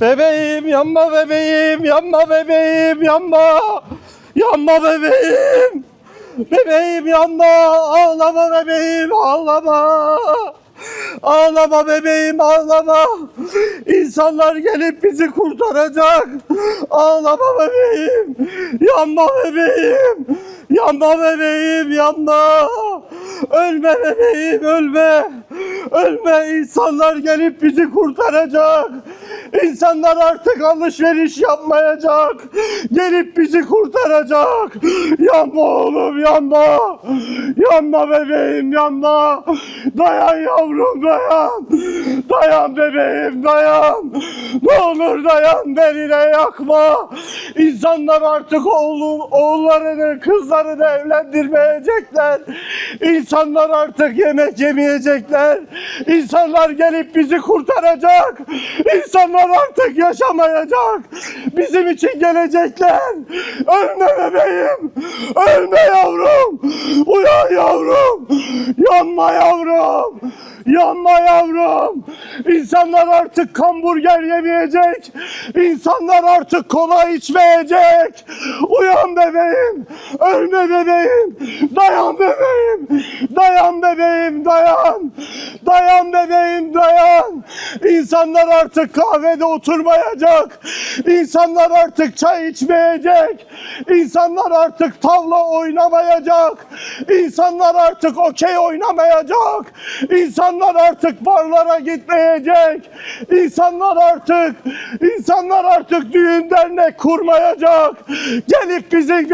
Bebeğim yanma bebeğim yanma bebeğim yanma. Yanma bebeğim. Bebeğim yanma ağlama bebeğim ağlama. Ağlama bebeğim ağlama. İnsanlar gelip bizi kurtaracak. Ağlama bebeğim. Yanma bebeğim. Yanma bebeğim yanma. Ölme bebeğim ölme. Ölme insanlar gelip bizi kurtaracak. İnsanlar artık alışveriş yapmayacak. Gelip bizi kurtaracak. Yanma oğlum yanma. Yanma bebeğim yanma. Dayan yavrum dayan. Dayan bebeğim dayan. Ne olur dayan beni de yakma. İnsanlar artık oğlum, oğullarını kızlarını evlendirmeyecekler. İnsanlar artık yemek yemeyecekler. İnsanlar gelip bizi kurtaracak. İnsanlar artık yaşamayacak. Bizim için gelecekler. Ölme bebeğim. Ölme yavrum. Uyan yavrum. Yanma yavrum. Yanma yavrum. İnsanlar artık hamburger yemeyecek. İnsanlar artık kola içmeyecek. Uyan bebeğim. Ölme bebeğim. Dayan bebeğim. Dayan bebeğim dayan. Dayan bebeğim dayan. İnsanlar artık kahvede oturmayacak. İnsanlar artık çay içmeyecek. İnsanlar artık tavla oynamayacak. İnsanlar artık okey oynamayacak. İnsanlar artık barlara gitmeyecek. İnsanlar artık insanlar artık düğün dernek kurmayacak. Gelip bizi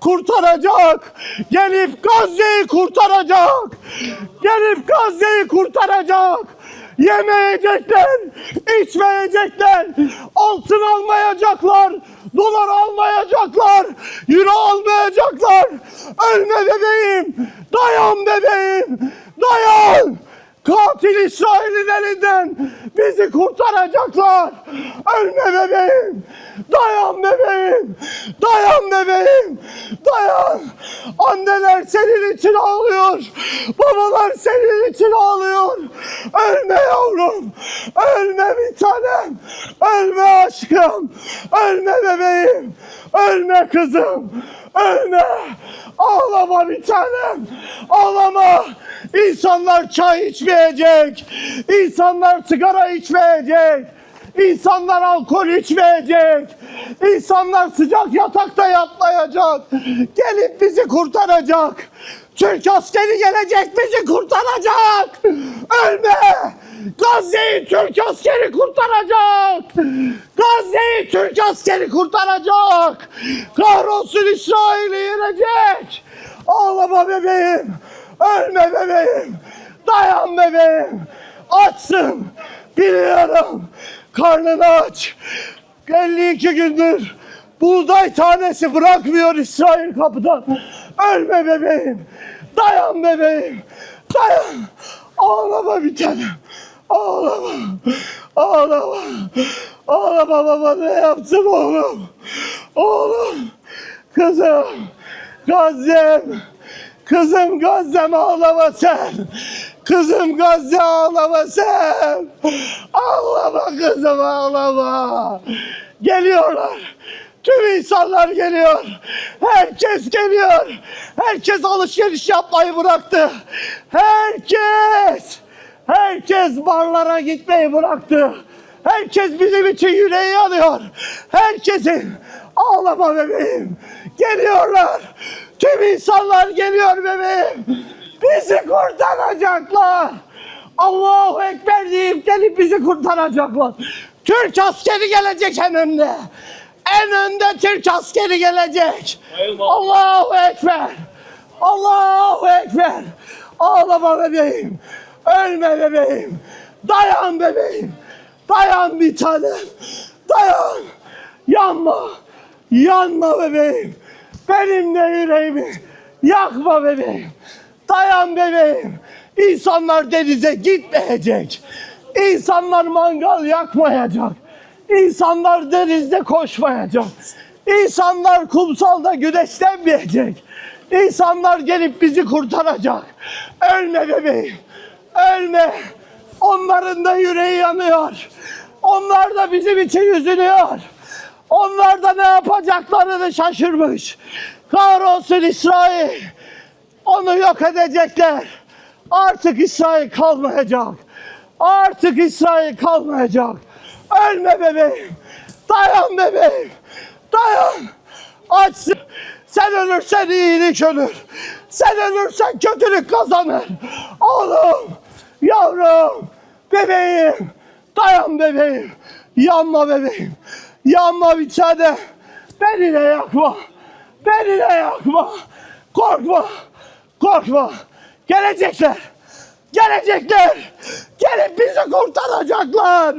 kurtaracak. Gelip Gazze'yi kurtaracak. Gelip Gazze'yi kurtaracak. Yemeyecekler, içmeyecekler, altın almayacaklar, dolar almayacaklar, euro almayacaklar. Ölme bebeğim, dayan bebeğim, dayan. Katil İsrail'in elinden bizi kurtaracaklar. Ölme bebeğim. Dayan bebeğim. Dayan bebeğim. Dayan. Anneler senin için ağlıyor. Babalar senin için ağlıyor. Ölme yavrum. Ölme bir tanem. Ölme aşkım. Ölme bebeğim. Ölme kızım. Ölme. Ağlama bir tanem. Ağlama. İnsanlar çay içmeyecek. İnsanlar sigara içmeyecek. İnsanlar alkol içmeyecek. İnsanlar sıcak yatakta yatmayacak. Gelip bizi kurtaracak. Türk askeri gelecek bizi kurtaracak. Ölme. Gazze'yi Türk askeri kurtaracak. Gazze'yi Türk askeri kurtaracak. Kahrolsun İsrail'i yenecek. Ağlama bebeğim. Ölme bebeğim. Dayan bebeğim. Açsın. Biliyorum. Karnını aç. 52 gündür buğday tanesi bırakmıyor İsrail kapıdan. Ölme bebeğim. Dayan bebeğim. Dayan. Ağlama bir tanem. Ağlama. Ağlama. Ağlama baba ne yaptın oğlum? Oğlum. Kızım. Gazze'm. Kızım Gazze'm ağlama sen. Kızım Gazze ağlama sen. Ağlama kızım ağlama. Geliyorlar. Tüm insanlar geliyor. Herkes geliyor. Herkes alışveriş yapmayı bıraktı. Herkes. Herkes barlara gitmeyi bıraktı. Herkes bizim için yüreği yanıyor. Herkesin ağlama bebeğim. Geliyorlar. Tüm insanlar geliyor bebeğim. Bizi kurtaracaklar. Allahu Ekber deyip gelip bizi kurtaracaklar. Türk askeri gelecek en önde. En önde Türk askeri gelecek. Allahu Ekber. Allahu Ekber. Ağlama bebeğim. Ölme bebeğim. Dayan bebeğim. Dayan bir tanem. Dayan. Yanma. Yanma bebeğim. Benim de yüreğimi yakma bebeğim. Dayan bebeğim. İnsanlar denize gitmeyecek. İnsanlar mangal yakmayacak. İnsanlar denizde koşmayacak. İnsanlar kumsalda güneşlenmeyecek. İnsanlar gelip bizi kurtaracak. Ölme bebeğim. Ölme. Onların da yüreği yanıyor. Onlar da bizim için üzülüyor. Onlar da ne yapacaklarını şaşırmış. Kahrolsun İsrail. Onu yok edecekler. Artık İsrail kalmayacak. Artık İsrail kalmayacak. Ölme bebeğim. Dayan bebeğim. Dayan. Açsın. Sen ölürsen iyilik ölür. Sen ölürsen kötülük kazanır. Oğlum, yavrum, bebeğim. Dayan bebeğim. Yanma bebeğim. Yanma bir tane. Beni de yakma. Beni de yakma. Korkma. Korkma. Gelecekler. Gelecekler. Gelip bizi kurtaracaklar.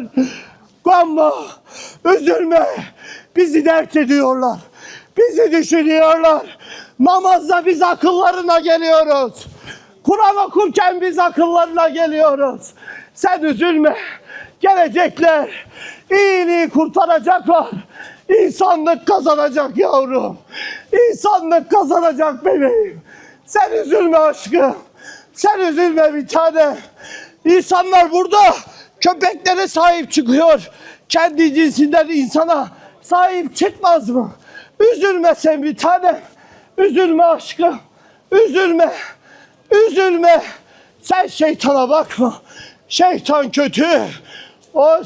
Korkma. Üzülme. Bizi dert ediyorlar. Bizi düşünüyorlar. Namazda biz akıllarına geliyoruz. Kur'an okurken biz akıllarına geliyoruz. Sen üzülme. Gelecekler. İyiliği kurtaracaklar. İnsanlık kazanacak yavrum. İnsanlık kazanacak bebeğim. Sen üzülme aşkım. Sen üzülme bir tane. İnsanlar burada köpeklere sahip çıkıyor. Kendi cinsinden insana sahip çıkmaz mı? Üzülme sen bir tane. Üzülme aşkım. Üzülme. Üzülme. Sen şeytana bakma. Şeytan kötü. Oy.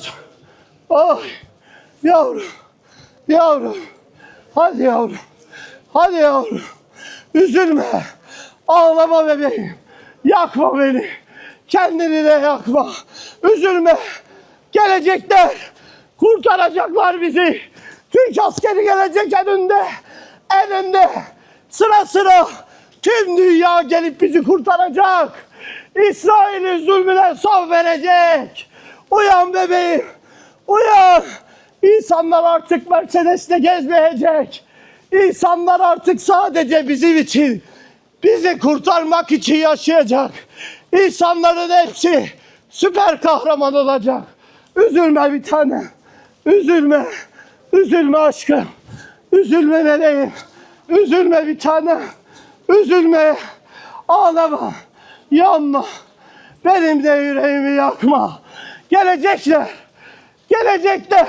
Oy. Yavrum. Yavrum. Hadi yavrum. Hadi yavrum. Üzülme. Ağlama bebeğim. Yakma beni. Kendini de yakma. Üzülme. Gelecekler. Kurtaracaklar bizi. Türk askeri gelecek en önde. En önde. Sıra sıra. Tüm dünya gelip bizi kurtaracak. İsrail'in zulmüne son verecek. Uyan bebeğim. Uyan. İnsanlar artık Mercedes'le gezmeyecek. İnsanlar artık sadece bizim için, bizi kurtarmak için yaşayacak. İnsanların hepsi süper kahraman olacak. Üzülme bir tane. Üzülme. Üzülme aşkım. Üzülme meleğim. Üzülme bir tane. Üzülme. Ağlama. Yanma. Benim de yüreğimi yakma. Gelecekler. Gelecekler.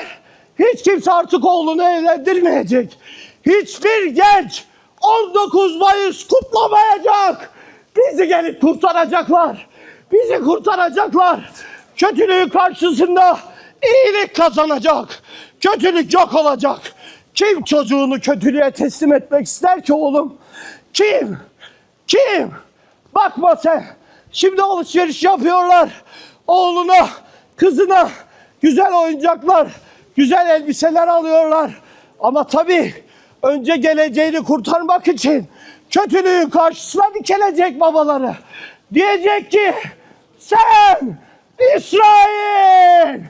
Hiç kimse artık oğlunu evlendirmeyecek. Hiçbir genç 19 Mayıs kutlamayacak. Bizi gelip kurtaracaklar. Bizi kurtaracaklar. Kötülüğün karşısında iyilik kazanacak. Kötülük yok olacak. Kim çocuğunu kötülüğe teslim etmek ister ki oğlum? Kim? Kim? Bakma sen. Şimdi alışveriş yapıyorlar. Oğluna, kızına güzel oyuncaklar, güzel elbiseler alıyorlar. Ama tabii önce geleceğini kurtarmak için kötülüğün karşısına dikilecek babaları. Diyecek ki sen İsrail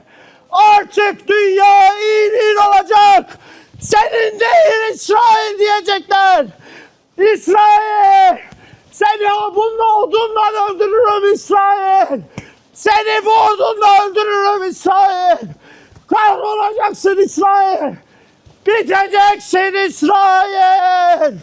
artık dünya iyiliğin olacak. Senin değil İsrail diyecekler. İsrail seni bununla odunla öldürürüm İsrail. Seni bu odunla öldürürüm İsrail. Kahrolacaksın İsrail. Biteceksin İsrail.